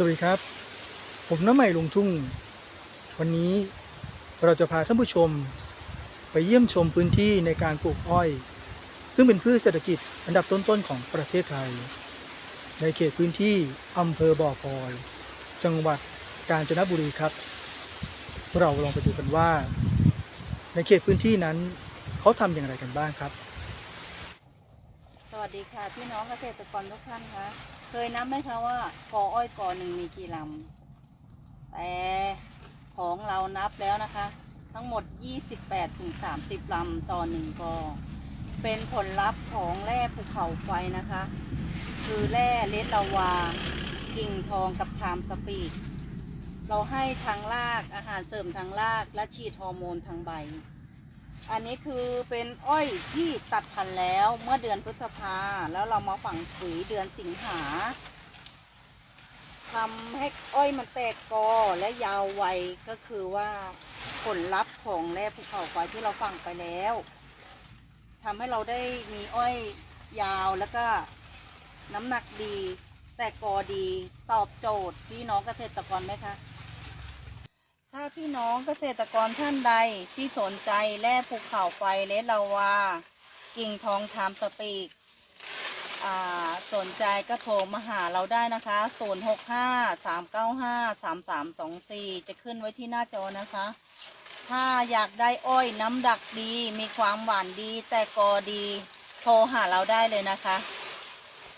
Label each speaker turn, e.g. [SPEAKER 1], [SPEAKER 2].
[SPEAKER 1] สวัสดีครับ ผมน้ำใหม่ลงทุ่ง วันนี้เราจะพาท่านผู้ชม ไปเยี่ยมชมพื้นที่ในการปลูกอ้อย ซึ่งเป็นพืชเศรษฐกิจอันดับต้นๆของประเทศไทย ในเขตพื้นที่อำเภอบ่อพลอย จังหวัดกาญจนบุรีครับ เราลองไปดูกันว่า ในเขตพื้นที่นั้นเขาทำอย่างไรกันบ้างครับ
[SPEAKER 2] สวัสดีค่ะพี่น้องเกษตรกรทุกท่านคะ เคยนับไหมคะว่ากออ้อยกอหนึ่งมีกี่ลำแต่ของเรานับแล้วนะคะ ทั้งหมด 28ถึง30ลำต่อหนึ่งกอ เป็นผลลัพธ์ของแร่ภูเขาไฟนะคะ คือแร่เลดลาวากิ่งทองกับชามสปีดเราให้ทางรากอาหารเสริมทางรากและฉีดฮอร์โมนทางใบ อันนี้คือเป็นอ้อยที่ตัดพันธุ์แล้วเมื่อเดือนพฤษภา แล้วเรามาฝังปุ๋ยเดือนสิงหาทำให้อ้อยมันแตกกอและยาวไวก็คือว่าผลลัพธ์ของแร่ภูเขาไฟที่เราฝังไปแล้วทำให้เราได้มีอ้อยยาวแล้วก็น้ำหนักดี แตกกอดีตอบโจทย์พี่น้องเกษตรกรไหมคะ ถ้าพี่น้องเกษตรกรท่านใดที่สนใจแร่ภูเขาไฟเลสลาวา กิ่งทองไทามสปีกอ่าสนใจก็โทรมาหาเราได้นะคะ 065 395 3324 จะขึ้นไว้ที่หน้าจอนะคะ ถ้าอยากได้อ้อยน้ำดักดี มีความหวานดี แต่กอดี โทรหาเราได้เลยนะคะ